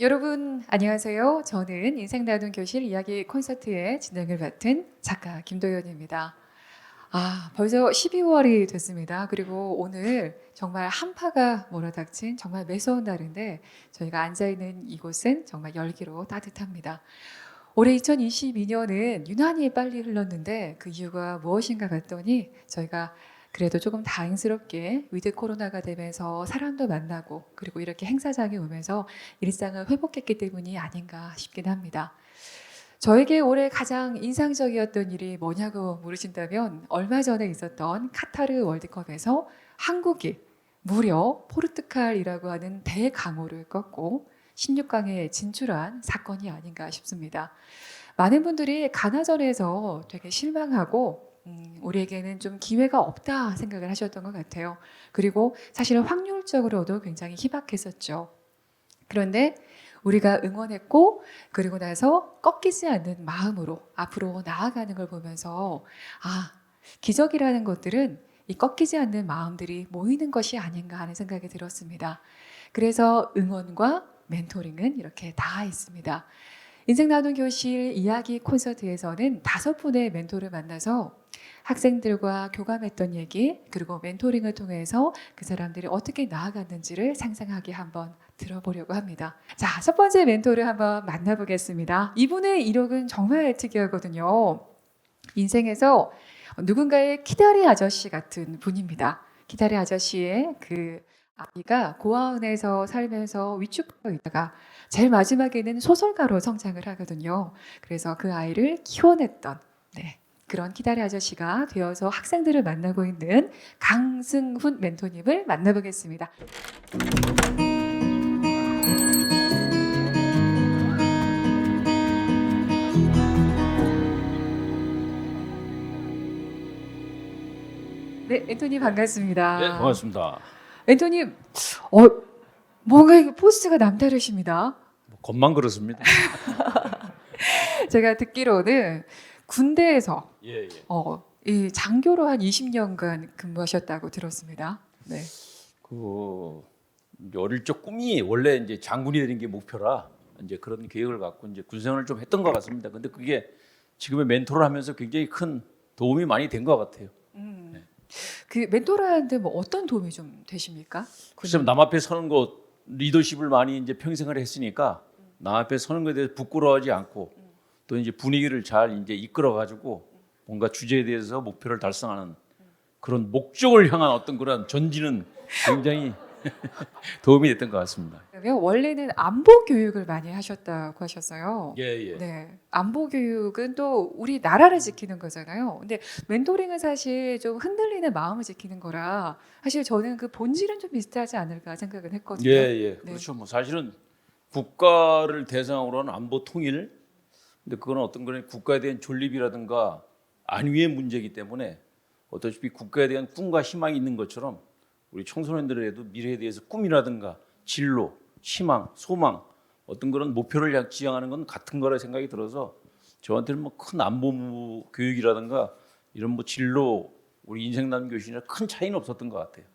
여러분 안녕하세요. 저는 인생 나눈 교실 이야기 콘서트의 진행을 맡은 작가 김도연입니다. 아, 벌써 12월이 됐습니다. 그리고 오늘 정말 한파가 몰아닥친 정말 매서운 날인데 저희가 앉아 있는 이곳은 정말 열기로 따뜻합니다. 올해 2022년은 유난히 빨리 흘렀는데 그 이유가 무엇인가 봤더니 저희가 그래도 조금 다행스럽게 위드 코로나가 되면서 사람도 만나고 그리고 이렇게 행사장에 오면서 일상을 회복했기 때문이 아닌가 싶긴 합니다. 저에게 올해 가장 인상적이었던 일이 뭐냐고 물으신다면 얼마 전에 있었던 카타르 월드컵에서 한국이 무려 포르투갈이라고 하는 대강호를 꺾고 16강에 진출한 사건이 아닌가 싶습니다. 많은 분들이 가나전에서 되게 실망하고 음, 우리에게는 좀 기회가 없다 생각을 하셨던 것 같아요. 그리고 사실은 확률적으로도 굉장히 희박했었죠. 그런데 우리가 응원했고 그리고 나서 꺾이지 않는 마음으로 앞으로 나아가는 걸 보면서 아 기적이라는 것들은 이 꺾이지 않는 마음들이 모이는 것이 아닌가 하는 생각이 들었습니다. 그래서 응원과 멘토링은 이렇게 다 있습니다. 인생 나눔 교실 이야기 콘서트에서는 다섯 분의 멘토를 만나서 학생들과 교감했던 얘기 그리고 멘토링을 통해서 그 사람들이 어떻게 나아갔는지를 상상하게 한번 들어보려고 합니다. 자, 첫 번째 멘토를 한번 만나보겠습니다. 이분의 이력은 정말 특이하거든요. 인생에서 누군가의 키다리 아저씨 같은 분입니다. 키다리 아저씨의 그 아이가 고아원에서 살면서 위축되어 있다가 제일 마지막에는 소설가로 성장을 하거든요. 그래서 그 아이를 키워냈던 네, 그런 키다리 아저씨가 되어서 학생들을 만나고 있는 강승훈 멘토님을 만나보겠습니다. 네, 멘토님 반갑습니다. 네, 반갑습니다. 멘토님, 어, 뭔가 포스가 남다르십니다. 뭐 겉만 그렇습니다. 제가 듣기로는 군대에서 예, 예. 어, 이 장교로 한 20년간 근무하셨다고 들었습니다. 네. 그 어릴 적 꿈이 원래 이제 장군이 되는 게 목표라 이제 그런 계획을 갖고 이제 군생활을 좀 했던 것 같습니다. 근데 그게 지금의 멘토를 하면서 굉장히 큰 도움이 많이 된 것 같아요. 음. 그 멘토라는데 뭐 어떤 도움이 좀 되십니까? 글쎄 남 앞에 서는 것 리더십을 많이 이제 평생을 했으니까 남 앞에 서는 것에 대해서 부끄러워하지 않고 또 이제 분위기를 잘 이제 이끌어 가지고 뭔가 주제에 대해서 목표를 달성하는 그런 목적을 향한 어떤 그런 전진은 굉장히 도움이 됐던 것 같습니다. 원래는 안보 교육을 많이 하셨다고 하셨어요. 예, 예. 네, 안보 교육은 또 우리 나라를 지키는 거잖아요. 근데 멘토링은 사실 좀 흔들리는 마음을 지키는 거라 사실 저는 그 본질은 좀 비슷하지 않을까 생각은 했거든요. 예, 예. 그렇죠. 뭐 사실은 국가를 대상으로 하는 안보 통일 근데 그거는 어떤 거는 국가에 대한 존립이라든가 안위의 문제이기 때문에 어차피 국가에 대한 꿈과 희망이 있는 것처럼 우리 청소년들에도 미래에 대해서 꿈이라든가 진로, 희망, 소망 어떤 그런 목표를 향- 지향하는 건 같은 거라 생각이 들어서 저한테는 뭐 큰 안보 교육이라든가 이런 뭐 진로 우리 인생 나눔 교실이나 큰 차이는 없었던 것 같아요.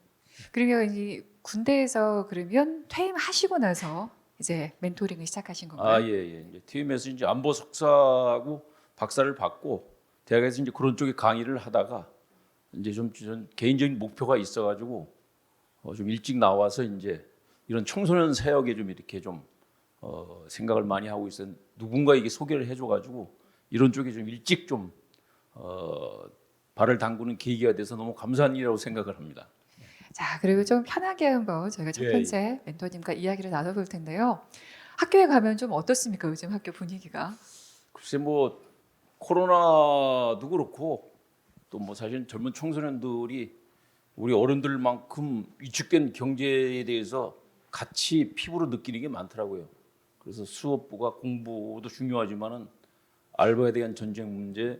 그러면 이 군대에서 그러면 퇴임하시고 나서 이제 멘토링을 시작하신 건가요? 아, 예, 예. 이제 TM에서 이제 안보 석사하고 박사를 받고 대학에서 이제 그런 쪽에 강의를 하다가 이제 좀, 좀 개인적인 목표가 있어 가지고 어, 좀 일찍 나와서 이제 이런 청소년 사역에 좀 이렇게 좀 어, 생각을 많이 하고 있었. 누군가에게 소개를 해줘 가지고 이런 쪽에 좀 일찍 좀 어, 발을 담그는 계기가 돼서 너무 감사한 일이라고 생각을 합니다. 자, 그리고 좀 편하게 한번 저희가 첫 예, 번째 멘토님과 이야기를 나눠볼 텐데요. 학교에 가면 좀 어떻습니까? 요즘 학교 분위기가? 글쎄 뭐 코로나도 그렇고 또 뭐 사실 젊은 청소년들이 우리 어른들만큼 위축된 경제에 대해서 같이 피부로 느끼는 게 많더라고요. 그래서 수업부가 공부도 중요하지만은 알바에 대한 전쟁 문제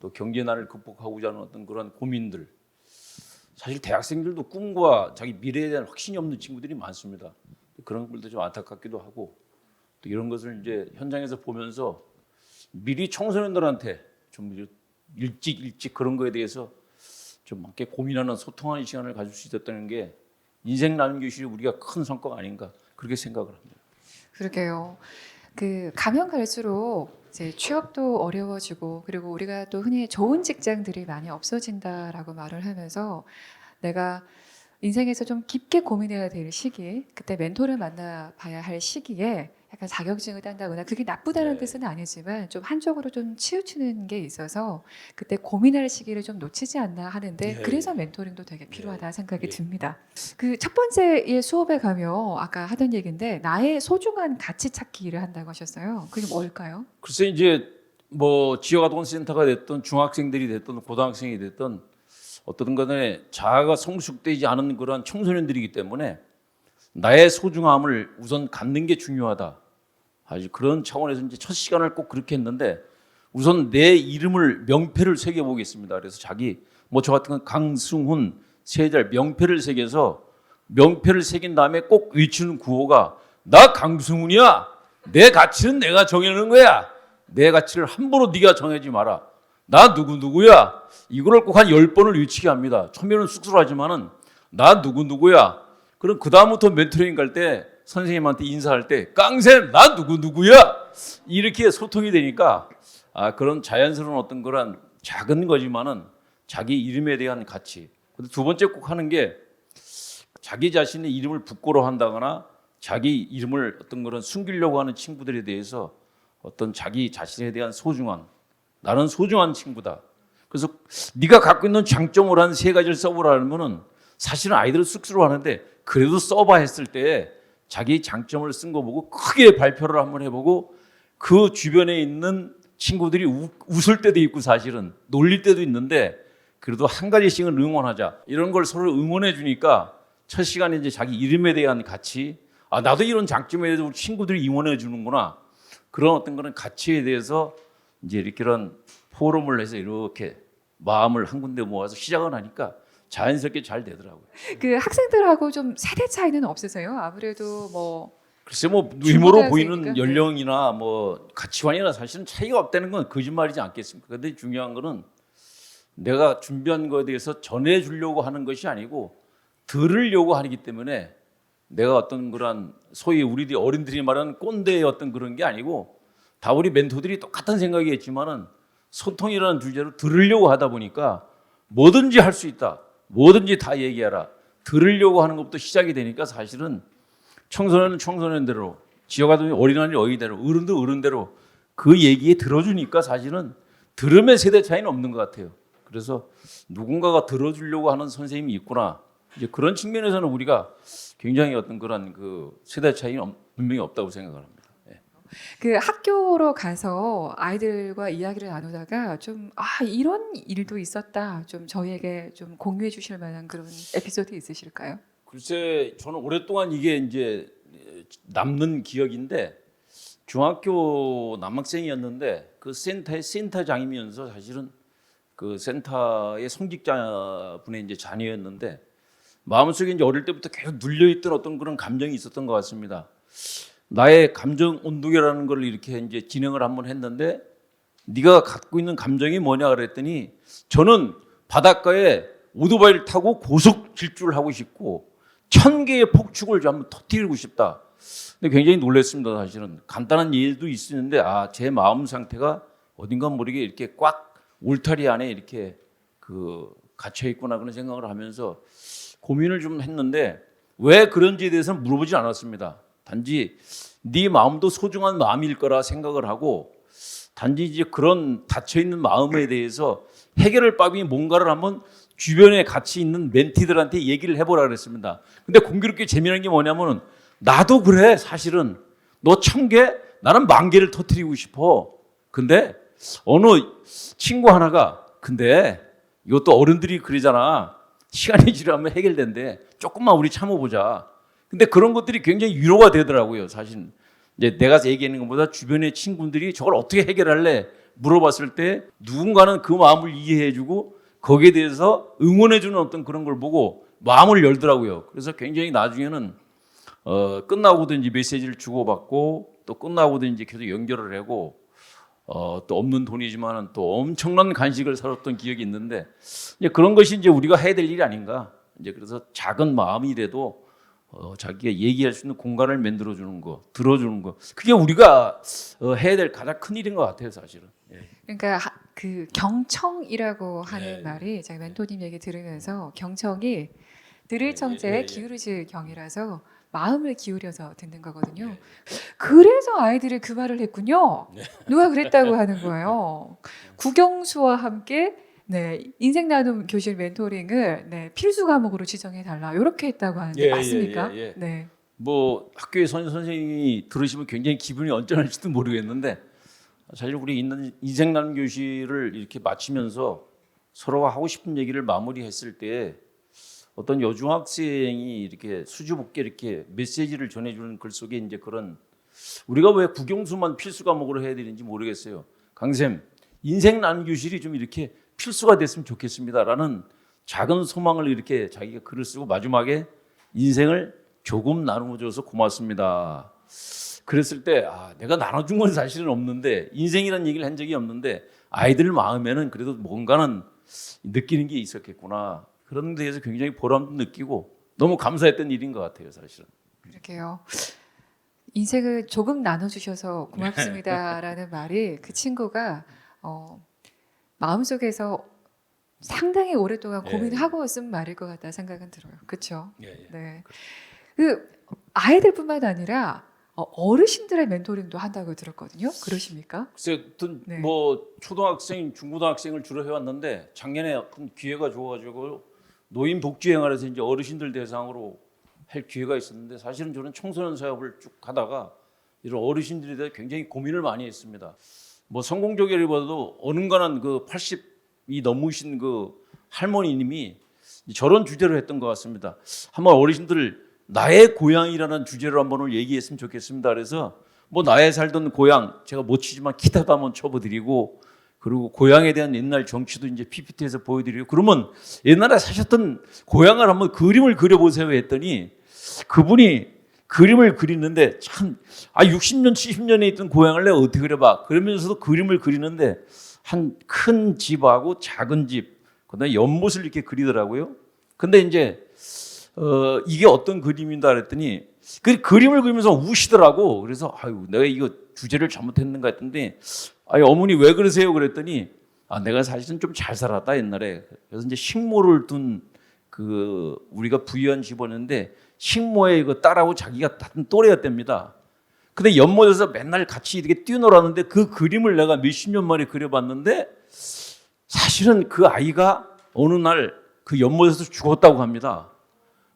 또 경제난을 극복하고자 하는 어떤 그런 고민들 사실 대학생들도 꿈과 자기 미래에 대한 확신이 없는 친구들이 많습니다. 그런 것들도 좀 안타깝기도 하고 또 이런 것을 이제 현장에서 보면서 미리 청소년들한테 좀 일찍 일찍 그런 거에 대해서 좀 함께 고민하는 소통하는 시간을 가질 수 있었다는 게 인생 나눔 교실이 우리가 큰 성과가 아닌가 그렇게 생각을 합니다. 그러게요. 그 가면 갈수록 이제 취업도 어려워지고 그리고 우리가 또 흔히 좋은 직장들이 많이 없어진다라고 말을 하면서 내가 인생에서 좀 깊게 고민해야 될 시기, 그때 멘토를 만나 봐야 할 시기에 약간 자격증을 딴다거나 그게 나쁘다는 네. 뜻은 아니지만 좀 한쪽으로 좀 치우치는 게 있어서 그때 고민할 시기를 좀 놓치지 않나 하는데 네. 그래서 멘토링도 되게 필요하다 생각이 네. 듭니다. 그 첫 번째 일 수업에 가면 아까 하던 얘기인데 나의 소중한 가치 찾기를 한다고 하셨어요. 그게 뭘까요? 글쎄 이제 뭐 지역아동센터가 됐던 중학생들이 됐던 고등학생이 됐던 어떤 간에 자아가 성숙되지 않은 그런 청소년들이기 때문에 나의 소중함을 우선 갖는 게 중요하다. 아주 그런 차원에서 이제 첫 시간을 꼭 그렇게 했는데 우선 내 이름을 명패를 새겨 보겠습니다. 그래서 자기 뭐 저 같은 건 강승훈 세달 명패를 새겨서 명패를 새긴 다음에 꼭 외치는 구호가 나 강승훈이야. 내 가치는 내가 정해놓는 거야. 내 가치를 함부로 네가 정하지 마라. 나 누구 누구야. 이거를 꼭 한 열 번을 외치게 합니다. 처음에는 쑥스러워하지만은 나 누구 누구야. 그럼 그 다음부터 멘토링 갈 때 선생님한테 인사할 때 깡쌤 나 누구 누구야 이렇게 소통이 되니까 아 그런 자연스러운 어떤 그런 작은 거지만은 자기 이름에 대한 가치. 근데 두 번째 꼭 하는 게 자기 자신의 이름을 부끄러워한다거나 자기 이름을 어떤 그런 숨기려고 하는 친구들에 대해서 어떤 자기 자신에 대한 소중한 나는 소중한 친구다. 그래서 네가 갖고 있는 장점을 한 세 가지를 써보라면은 사실은 아이들은 쑥스러워하는데 그래도 써봐 했을 때 자기 장점을 쓴 거 보고 크게 발표를 한번 해보고 그 주변에 있는 친구들이 우- 웃을 때도 있고 사실은 놀릴 때도 있는데 그래도 한 가지씩은 응원하자. 이런 걸 서로 응원해 주니까 첫 시간에 이제 자기 이름에 대한 가치 아 나도 이런 장점에 대해서 우리 친구들이 응원해 주는구나. 그런 어떤 그런 가치에 대해서 이제 이렇게 이런 포럼을 해서 이렇게 마음을 한 군데 모아서 시작을 하니까 자연스럽게 잘 되더라고요. 그 학생들하고 좀 세대 차이는 없으세요? 아무래도 뭐 글쎄 뭐 외모로? 보이는 연령이나 뭐 가치관이나 사실은 차이가 없다는 건 거짓말이지 않겠습니까? 근데 중요한 거는 내가 준비한 거에 대해서 전해 주려고 하는 것이 아니고 들으려고 하기 때문에 내가 어떤 그런 소위 우리들이 어른들이 말하는 꼰대의 어떤 그런 게 아니고 다 우리 멘토들이 똑같은 생각이겠지만은 소통이라는 주제로 들으려고 하다 보니까 뭐든지 할 수 있다. 뭐든지 다 얘기하라. 들으려고 하는 것부터 시작이 되니까 사실은 청소년은 청소년대로 지역아동이 어린아이 어린대로 어른도 어른대로 그 얘기에 들어주니까 사실은 들음의 세대 차이는 없는 것 같아요. 그래서 누군가가 들어주려고 하는 선생님이 있구나. 이제 그런 측면에서는 우리가 굉장히 어떤 그런 그 세대 차이는 없- 분명히 없다고 생각을 합니다. 예. 그 학교로 가서 아이들과 이야기를 나누다가 좀 아 이런 일도 있었다 좀 저희에게 좀 공유해 주실 만한 그런 에피소드 있으실까요? 글쎄 저는 오랫동안 이게 이제 남는 기억인데 중학교 남학생이었는데 그 센터의 센터장이면서 사실은 그 센터의 성직자분의 이제 자녀였는데 마음속에 이제 어릴 때부터 계속 눌려 있던 어떤 그런 감정이 있었던 것 같습니다. 나의 감정 온도계라는 걸 이렇게 이제 진행을 한번 했는데 네가 갖고 있는 감정이 뭐냐 그랬더니 저는 바닷가에 오토바이를 타고 고속 질주를 하고 싶고 천 개의 폭죽을 좀 한번 터뜨리고 싶다. 근데 굉장히 놀랐습니다. 사실은 간단한 일도 있었는데 아 제 마음 상태가 어딘가 모르게 이렇게 꽉 울타리 안에 이렇게 그 갇혀 있구나 그런 생각을 하면서 고민을 좀 했는데 왜 그런지에 대해서는 물어보지 않았습니다. 단지 네 마음도 소중한 마음일 거라 생각을 하고 단지 이제 그런 닫혀 있는 마음에 대해서 해결할 방이 뭔가를 한번 주변에 같이 있는 멘티들한테 얘기를 해보라 그랬습니다. 근데 공교롭게 재미난 게 뭐냐면은 나도 그래 사실은 너 천 개, 나는 만 개를 터트리고 싶어. 근데 어느 친구 하나가 근데 이것도 어른들이 그러잖아. 시간이 지나면 해결된대. 조금만 우리 참아보자. 근데 그런 것들이 굉장히 위로가 되더라고요. 사실 이제 내가 얘기하는 것보다 주변의 친구들이 저걸 어떻게 해결할래 물어봤을 때 누군가는 그 마음을 이해해주고 거기에 대해서 응원해주는 어떤 그런 걸 보고 마음을 열더라고요. 그래서 굉장히 나중에는 어, 끝나고도 이제 메시지를 주고받고 또 끝나고도 이제 계속 연결을 하고 어, 또 없는 돈이지만은 또 엄청난 간식을 사줬던 기억이 있는데 이제 그런 것이 이제 우리가 해야 될 일이 아닌가. 이제 그래서 작은 마음이라도 어, 자기가 얘기할 수 있는 공간을 만들어 주는 거, 들어주는 거, 그게 우리가 어, 해야 될 가장 큰 일인 것 같아요, 사실은. 예. 그러니까 하- 그 경청이라고 하는 네. 말이 제가 멘토님 얘기 들으면서 경청이 들을 예, 청자에 예, 예. 기울이질 경이라서 마음을 기울여서 듣는 거거든요. 네. 그래서 아이들이 그 말을 했군요. 네. 누가 그랬다고 하는 거예요. 국영수와 함께 네, 인생 나눔 교실 멘토링을 네, 필수 과목으로 지정해 달라. 이렇게 했다고 하는데 예, 예, 맞습니까? 예, 예. 네. 뭐 학교의 선 선생님이 들으시면 굉장히 기분이 언짢을지도 모르겠는데 사실 우리 있는 인생 나눔 교실을 이렇게 마치면서 서로가 하고 싶은 얘기를 마무리했을 때 어떤 여중학생이 이렇게 수줍게 이렇게 메시지를 전해주는 글 속에 이제 그런 우리가 왜 국영수만 필수 과목으로 해야 되는지 모르겠어요. 강쌤 인생 나눔 교실이 좀 이렇게 필수가 됐으면 좋겠습니다라는 작은 소망을 이렇게 자기가 글을 쓰고 마지막에 인생을 조금 나누어줘서 고맙습니다. 그랬을 때 아, 내가 나눠준 건 사실은 없는데 인생이라는 얘기를 한 적이 없는데 아이들 마음에는 그래도 뭔가는 느끼는 게 있었겠구나 그런 데에서 굉장히 보람도 느끼고 너무 감사했던 일인 것 같아요 사실은. 그러게요. 인생을 조금 나눠주셔서 고맙습니다라는 말이 그 친구가 어, 마음속에서 상당히 오랫동안 예. 고민하고 쓴 말일 것 같다 생각은 들어요. 그렇죠? 예, 예. 네. 그 아이들뿐만 아니라 어, 어르신들의 멘토링도 한다고 들었거든요. 그러십니까? 글쎄, 어떤 네. 뭐 초등학생, 중고등학생을 주로 해왔는데 작년에 기회가 좋아가지고 노인 복지 행활에서 이제 어르신들 대상으로 할 기회가 있었는데 사실은 저는 청소년 사업을 쭉 하다가 이런 어르신들에 대해 굉장히 고민을 많이 했습니다. 뭐 성공적이라기보다도 어른간한 그 80이 넘으신 그 할머니님이 저런 주제로 했던 것 같습니다. 한번 어르신들 나의 고향이라는 주제로 한번 얘기했으면 좋겠습니다. 그래서 뭐 나의 살던 고향 제가 못 치지만 기타도 한번 쳐보드리고 그리고 고향에 대한 옛날 정치도 이제 PPT에서 보여드리고 그러면 옛날에 사셨던 고향을 한번 그림을 그려보세요 했더니 그분이 그림을 그리는데 참 아 60년 70년에 있던 고향을 내가 어떻게 그려봐 그러면서도 그림을 그리는데 한 큰 집하고 작은 집 그 다음에 연못을 이렇게 그리더라고요. 근데 이제 어 이게 어떤 그림인다 그랬더니 그 그림을 그리면서 우시더라고. 그래서 아유 내가 이거 주제를 잘못했는가 했던데 아니 어머니 왜 그러세요 그랬더니 아 내가 사실은 좀 잘 살았다 옛날에 그래서 이제 식모를 둔 그 우리가 부유한 집었는데 식모에 이거 딸하고 자기가 같은 또래였답니다. 근데 연못에서 맨날 같이 이렇게 뛰어놀았는데 그 그림을 내가 몇십 년 만에 그려봤는데 사실은 그 아이가 어느 날 그 연못에서 죽었다고 합니다.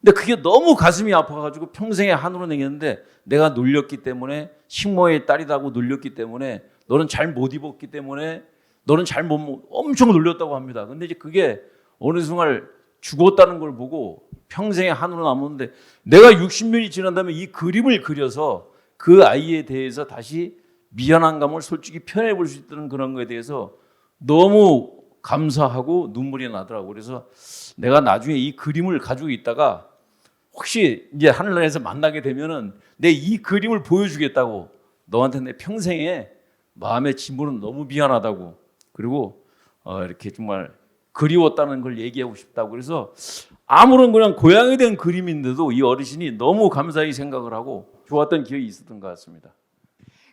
근데 그게 너무 가슴이 아파가지고 평생에 한으로 내겠는데 내가 놀렸기 때문에 식모의 딸이라고 놀렸기 때문에 너는 잘 못 입었기 때문에 너는 잘못먹 엄청 놀렸다고 합니다. 근데 이제 그게 어느 순간 죽었다는 걸 보고 평생에 한으로 남았는데 내가 60년이 지난 다음에 이 그림을 그려서 그 아이에 대해서 다시 미안한 감을 솔직히 표현해 볼 수 있다는 그런 거에 대해서 너무 감사하고 눈물이 나더라고. 그래서 내가 나중에 이 그림을 가지고 있다가 혹시 이제 하늘나라에서 만나게 되면은 내 이 그림을 보여주겠다고 너한테 내 평생에 마음의 짐으로는 너무 미안하다고 그리고 어 이렇게 정말 그리웠다는 걸 얘기하고 싶다고 그래서 아무런 그냥 고향에 대한 그림인데도 이 어르신이 너무 감사히 생각을 하고 좋았던 기억이 있었던 것 같습니다.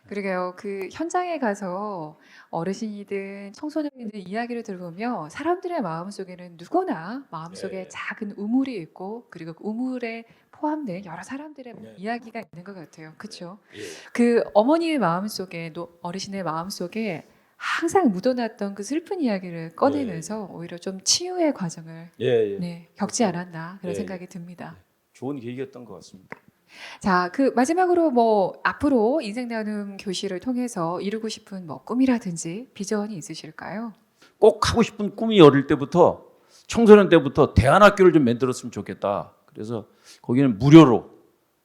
그러게요. 그 현장에 가서 어르신이든 청소년이든 이야기를 들어보면 사람들의 마음 속에는 누구나 마음 속에 네. 작은 우물이 있고 그리고 그 우물에 포함된 여러 사람들의 네. 이야기가 있는 것 같아요. 그렇죠? 예. 그 어머니의 마음 속에 또 어르신의 마음 속에 항상 묻어놨던 그 슬픈 이야기를 꺼내면서 오히려 좀 치유의 과정을 예, 예. 네, 겪지 않았나 그런 예. 생각이 듭니다. 좋은 계기였던 것 같습니다. 자, 그 마지막으로 뭐 앞으로 인생 나눔 교실을 통해서 이루고 싶은 뭐 꿈이라든지 비전이 있으실까요? 꼭 하고 싶은 꿈이 어릴 때부터 청소년 때부터 대안학교를 좀 만들었으면 좋겠다. 그래서 거기는 무료로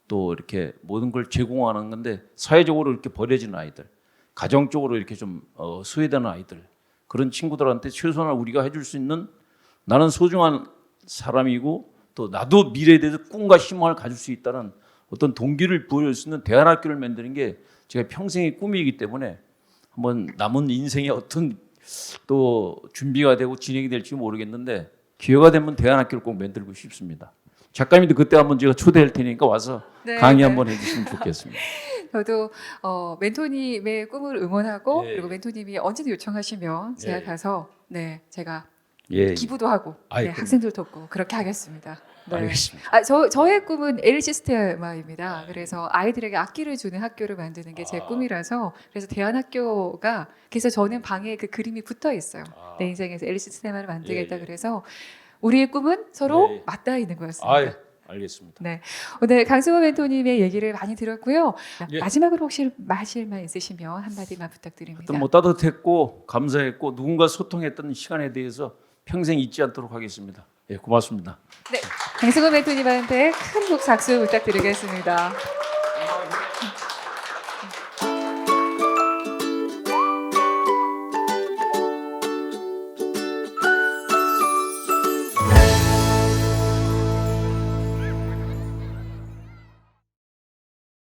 또 이렇게 모든 걸 제공하는 건데 사회적으로 이렇게 버려진 아이들, 가정적으로 이렇게 좀 어, 소외되는 아이들 그런 친구들한테 최소한 우리가 해줄 수 있는 나는 소중한 사람이고 또 나도 미래에 대해서 꿈과 희망을 가질 수 있다는 어떤 동기를 부여할 수 있는 대안학교를 만드는 게 제가 평생의 꿈이기 때문에 한번 남은 인생의 어떤 또 준비가 되고 진행이 될지 모르겠는데 기회가 되면 대안학교를 꼭 만들고 싶습니다. 작가님도 그때 한번 제가 초대할 테니까 와서 네, 강의 네. 한번 해주시면 좋겠습니다. 저도 어, 멘토님의 꿈을 응원하고 예. 그리고 멘토님이 언제든 요청하시면 제가 예. 가서 네 제가 예, 기부도 하고 아이, 네. 학생들 돕고 그렇게 하겠습니다. 네. 알겠습니다. 아, 저 저의 꿈은 L 시스테마입니다. 그래서 아이들에게 악기를 주는 학교를 만드는 게 제 아. 꿈이라서 그래서 대안학교가 그래서 저는 방에 그 그림이 붙어 있어요. 아. 내 인생에서 L 시스테마를 만들겠다 예, 예. 그래서 우리의 꿈은 서로 예, 예. 맞닿아 있는 거였습니다. 아, 예, 알겠습니다. 오늘 강승호 멘토님의 얘기를 많이 들었고요. 예. 마지막으로 혹시 마실 말 있으시면 한마디만 부탁드립니다. 뭐 따뜻했고 감사했고 누군가 소통했던 시간에 대해서 평생 잊지 않도록 하겠습니다. 예, 고맙습니다. 강승호 멘토님한테 큰 박수 부탁드리겠습니다.